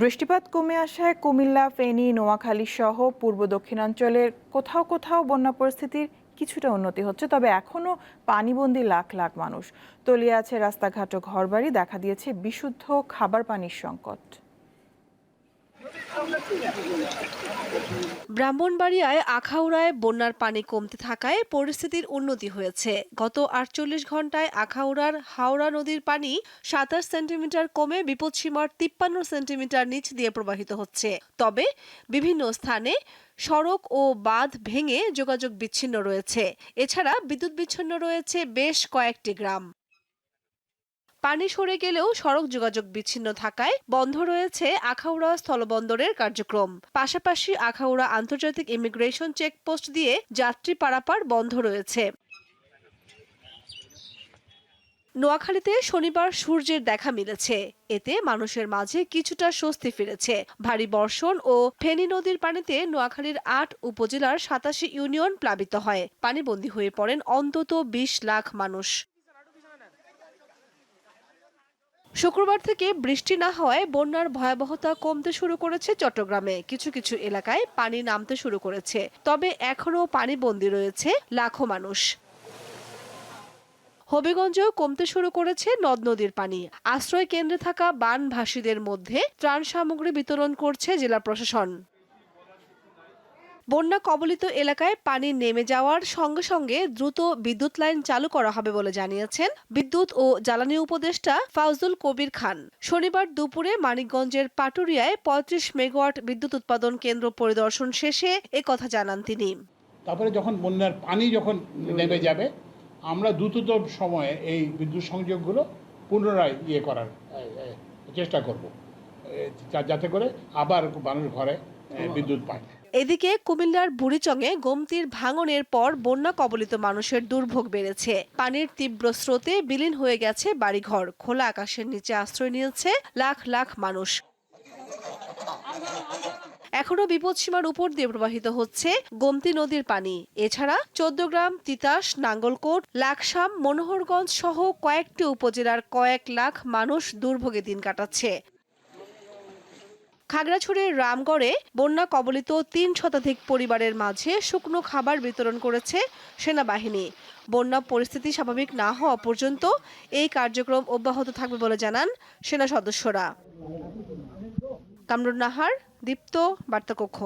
বৃষ্টিপাত কমে আসায় কুমিল্লা, ফেনী, নোয়াখালী সহ পূর্ব দক্ষিণাঞ্চলের কোথাও কোথাও বন্যা পরিস্থিতির কিছুটা উন্নতি হচ্ছে, তবে এখনও পানিবন্দি লাখ লাখ মানুষ। তলিয়ে আছে রাস্তাঘাট ও ঘরবাড়ি, দেখা দিয়েছে বিশুদ্ধ খাবার পানির সংকট। ব্রাহ্মণবাড়িয়ায় আখাউড়ায় বন্যার পানি কমতে থাকায় পরিস্থিতির উন্নতি হয়েছে। গত আটচল্লিশ ঘন্টায় আখাউড়ার হাওড়া নদীর পানি সাতাশ সেন্টিমিটার কমে বিপদসীমার তিপ্পান্ন সেন্টিমিটার নিচ দিয়ে প্রবাহিত হচ্ছে। তবে বিভিন্ন স্থানে সড়ক ও বাঁধ ভেঙে যোগাযোগ বিচ্ছিন্ন রয়েছে। এছাড়া বিদ্যুৎ বিচ্ছিন্ন রয়েছে বেশ কয়েকটি গ্রাম। পানি সরে গেলেও সড়ক যোগাযোগ বিচ্ছিন্ন থাকায় বন্ধ রয়েছে আখাউড়া স্থলবন্দরের কার্যক্রম। পাশাপাশি আখাউড়া আন্তর্জাতিক ইমিগ্রেশন চেকপোস্ট দিয়ে যাত্রী পারাপার বন্ধ রয়েছে। নোয়াখালীতে শনিবার সূর্যের দেখা মিলেছে। এতে মানুষের মাঝে কিছুটা স্বস্তি ফিরেছে। ভারী বর্ষণ ও ফেনী নদীর পানিতে নোয়াখালীর আট উপজেলার সাতাশি ইউনিয়ন প্লাবিত হয়। পানিবন্দী হয়ে পড়েন অন্তত বিশ লাখ মানুষ। শুক্রবার থেকে বৃষ্টি না হওয়ায় বন্যার ভয়াবহতা কমতে শুরু করেছে চট্টগ্রামে। কিছু কিছু এলাকায় পানি নামতে শুরু করেছে। তবে এখনও পানিবন্দী রয়েছে লাখো মানুষ। হবিগঞ্জেও কমতে শুরু করেছে নদ নদীর পানি। আশ্রয় কেন্দ্রে থাকা বানভাসীদের মধ্যে ত্রাণ সামগ্রী বিতরণ করছে জেলা প্রশাসন। বন্যা কবলিত এলাকায় পানি নেমে যাওয়ার সঙ্গে সঙ্গে দ্রুত বিদ্যুৎ লাইন চালু করা হবে বলে জানিয়েছেন বিদ্যুৎ ও জ্বালানি উপদেষ্টা ফাউজুল কবির খান। শনিবার দুপুরে মানিকগঞ্জের পাটুরিয়ায় পঁয়ত্রিশ মেগাওয়াট বিদ্যুৎ উৎপাদন কেন্দ্র পরিদর্শন শেষে কথা জানান তিনি। তারপরে যখন বন্যার পানি যখন নেমে যাবে, আমরা দ্রুততম সময়ে এই বিদ্যুৎ সংযোগগুলো পুনরায় ইয়ে করার চেষ্টা করব। যাতে করে আবার মানুষ ঘরে বিদ্যুৎ পায়। এদিকে কুমিল্লার বুড়িচংয়ে গোমতির ভাঙনের পর বন্যা কবলিত মানুষের দুর্ভোগ বেড়েছে। পানির তীব্র স্রোতে বিলীন হয়ে গেছে বাড়িঘর। খোলা আকাশের নিচে আশ্রয় নিয়েছে লাখ লাখ মানুষ। এখনও বিপদসীমার উপর দিয়ে প্রবাহিত হচ্ছে গোমতী নদীর পানি। এছাড়া চোদ্দগ্রাম, তিতাস, নাঙ্গলকোট, লাকসাম, মনোহরগঞ্জ সহ কয়েকটি উপজেলার কয়েক লাখ মানুষ দুর্ভোগে দিন কাটাচ্ছে। খাগড়াছড়ির রামগড়ে বন্যা কবলিত তিন শতাধিক পরিবারের মাঝে শুকনো খাবার বিতরণ করেছে সেনাবাহিনী। বন্যা পরিস্থিতি স্বাভাবিক না হওয়া পর্যন্ত এই কার্যক্রম অব্যাহত থাকবে বলে জানান সেনা সদস্যরা। কামরুন নাহার, দীপ্ত, বার্তাকক্ষ।